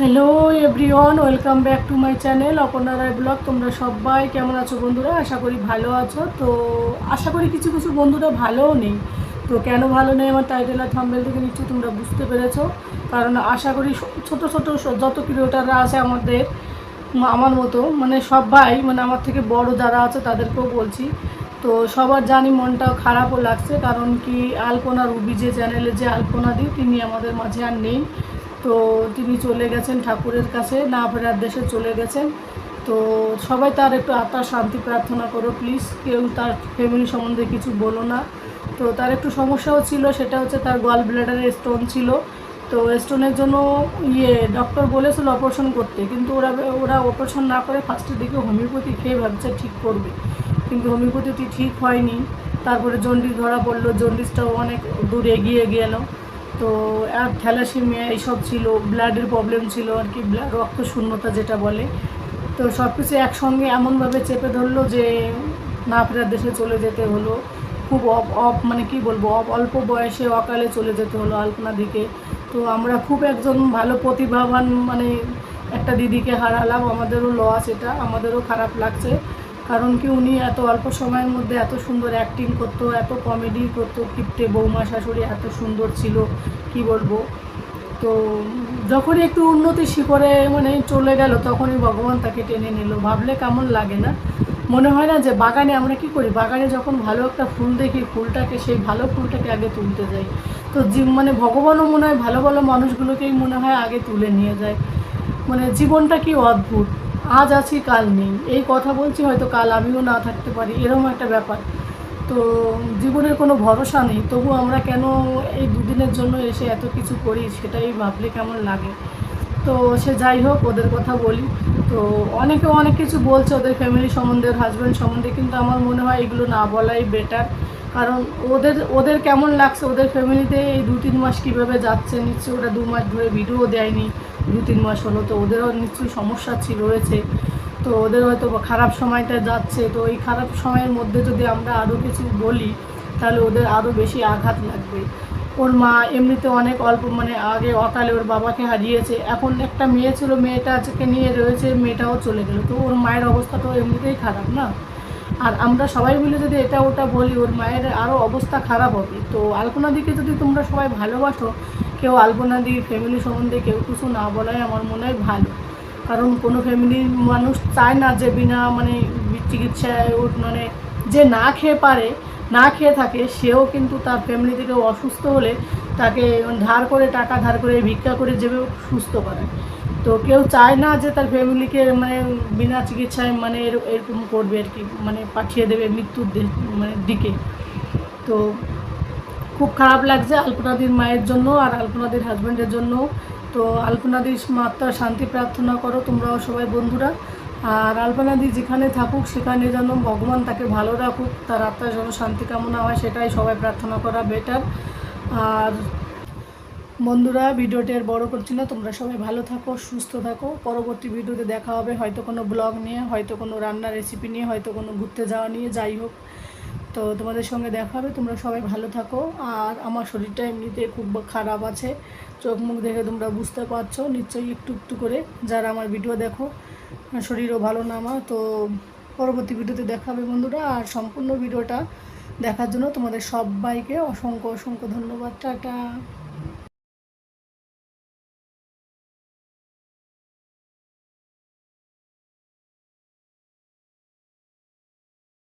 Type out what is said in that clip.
Hello everyone welcome back to my channel Aparna Roy blog তোমরা সবাই কেমন আছো বন্ধুরা? আশা করি ভালো আছো। তো আশা করি কিছু কিছু বন্ধুরা ভালোও নেই। তো কেন ভালো নেই? আমার টাইটেল আর থাম্বেল থেকে নিশ্চয়ই তোমরা বুঝতে পেরেছ। কারণ আশা করি ছোট ছোট যত ক্রিয়েটাররা আছে আমাদের আমার মতো মানে সবাই মানে আমার থেকে বড় যারা আছে তাদেরকেও বলছি। তো সবার জানি মনটাও খারাপও লাগছে, কারণ কি আলপনা রুবি যে চ্যানেলে যে আলপনা দিই তিনি আমাদের মাঝে আর নেই। তো তিনি চলে গেছেন ঠাকুরের কাছে, না ফেরার দেশে চলে গেছেন। তো সবাই তার একটু আত্মার শান্তি প্রার্থনা করো প্লিজ কেউ তার ফ্যামিলি সম্বন্ধে কিছু বলো না। তো তার একটু সমস্যাও ছিল, সেটা হচ্ছে তার গল ব্লাডারে স্টোন ছিল। তো স্টোনের জন্য ইয়ে ডক্টর বলেছিল অপারেশন করতে। কিন্তু ওরা ওরা অপারেশন না করে ফার্স্টের দিকে হোমিওপ্যাথি খেয়ে ভাবছে ঠিক করবে। কিন্তু হোমিওপ্যাথিটি ঠিক হয়নি। তারপরে জন্ডিস ধরা পড়ল জন্ডিসটাও অনেক দূর এগিয়ে গেল। তো থ্যালাসিমিয়া, এইসব ছিল, ব্লাডের প্রবলেম ছিল, আর কি ব্লাড রক্ত শূন্যতা যেটা বলে। তো সব কিছু একসঙ্গে এমনভাবে চেপে ধরলো যে না ফেরার দেশে চলে যেতে হলো। খুব অপ অপ মানে কি বলব অল্প বয়সে অকালে চলে যেতে হলো আলপনা দিকে। তো আমরা খুব একজন ভালো প্রতিভাবান মানে একটা দিদিকে হারালাম। আমাদেরও লস এটা, আমাদেরও খারাপ লাগছে। কারণ কি উনি এত অল্প সময়ের মধ্যে এত সুন্দর অ্যাক্টিং করতো, এত কমেডি করতো, কিপ্টে বৌমা শাশুড়ি এত সুন্দর ছিল, কি বলব? তো যখনই একটু উন্নতি শিখরে মানে চলে গেল, তখনই ভগবান তাকে টেনে নিল। ভাবলে কেমন লাগে না? মনে হয় না যে বাগানে আমরা কি করি? বাগানে যখন ভালো একটা ফুল দেখি, ফুলটাকে, সেই ভালো ফুলটাকে আগে তুলতে যাই। তো মানে ভগবানও মনে হয় ভালো ভালো মানুষগুলোকেই মনে হয় আগে তুলে নিয়ে যায়। মানে জীবনটা কি অদ্ভুত। আজ আছি, কাল নেই। এই কথা বলছি, হয়তো কাল আমিও না থাকতে পারি এরকম একটা ব্যাপার। তো জীবনের কোনো ভরসা নেই, তবু আমরা কেন এই দুদিনের জন্য এসে এত কিছু করি, সেটাই ভাবলে কেমন লাগে। তো সে যাই হোক, ওদের কথা বলি। তো অনেকে অনেক কিছু বলছে ওদের ফ্যামিলি সম্বন্ধে হাজব্যান্ড সম্বন্ধে, কিন্তু আমার মনে হয় এগুলো না বলাই বেটার কারণ ওদের ওদের কেমন লাগছে, ওদের ফ্যামিলিতে এই দু তিন মাস কীভাবে যাচ্ছে, নিশ্চয়ই ওরা দু মাস ধরে ভিডিও দেয়নি। দু তিন মাস হলো, তো ওদেরও নিশ্চয়ই সমস্যা ছিল রয়েছে। তো ওদের হয়তো খারাপ সময়টা যাচ্ছে। তো এই খারাপ সময়ের মধ্যে যদি আমরা আরও কিছু বলি, তাহলে ওদের আরও বেশি আঘাত লাগবে। ওর মা এমনিতে অনেক অল্প মানে আগে অকালে ওর বাবাকে হারিয়েছে। এখন একটা মেয়ে ছিল, মেয়েটা আজকে নিয়ে রয়েছে, মেয়েটাও চলে গেল। তো ওর মায়ের অবস্থাটাও এমনিতেই খারাপ, না? আর আমরা সবাই মিলে যদি এটা ওটা বলি, ওর মায়ের আরও অবস্থা খারাপ হবে। তো আলপনা দিকে যদি তোমরা সবাই ভালোবাসো কেউ আলপনা দিকে ফ্যামিলি সম্বন্ধে কেউ কিছু না বলাই আমার মনে হয় ভালো। কারণ কোনো ফ্যামিলির মানুষ চায় না যে বিনা মানে চিকিৎসায় ওর মানে যে না খেয়ে পারে, না খেয়ে থাকে, সেও কিন্তু তার ফ্যামিলি থেকে অসুস্থ হলে তাকে ধার করে টাকা ধার করে ভিক্ষা করে যেভাবে সুস্থ করে। তো কেউ চায় না যে তার ফ্যামিলিকে মানে বিনা চিকিৎসায় মানে এর- এরকম করবে আর কি মানে পাঠিয়ে দেবে মৃত্যুর মানে দিকে। তো খুব খারাপ লাগছে আলপনাদির মায়ের জন্য আর আলপনাদির হাজব্যান্ডের জন্য। তো আলপনাদির মাত্রা শান্তি প্রার্থনা করো, তোমরাও সবাই বন্ধুরা। আর আলপনাদি যেখানে থাকুক, সেখানে যেন ভগবান তাকে ভালো রাখুক, তার আত্মার যেন শান্তি কামনা হয়, সেটাই সবাই প্রার্থনা করা বেটার আর বন্ধুরা, ভিডিওটি আর বড় করছি না, তোমরা সবাই ভালো থাকো, সুস্থ থাকো। পরবর্তী ভিডিওতে দেখা হবে, হয়তো কোনো ব্লগ নিয়ে, হয়তো কোনো রান্নার রেসিপি নিয়ে, হয়তো কোনো ঘুরতে যাওয়া নিয়ে, যাই হোক। তো তোমাদের সঙ্গে দেখা হবে, তোমরা সবাই ভালো থাকো। আর আমার শরীরটা এমনিতে খুব খারাপ আছে। চোখ মুখ দেখে তোমরা বুঝতে পারছ, নিশ্চয়ই একটু একটু করে যারা আমার ভিডিও দেখো শরীরও ভালো না আমার। তো পরবর্তী ভিডিওতে দেখা হবে বন্ধুরা, আর সম্পূর্ণ ভিডিওটা দেখার জন্য তোমাদের সবাইকে অসংখ্য অসংখ্য ধন্যবাদ, টাটা।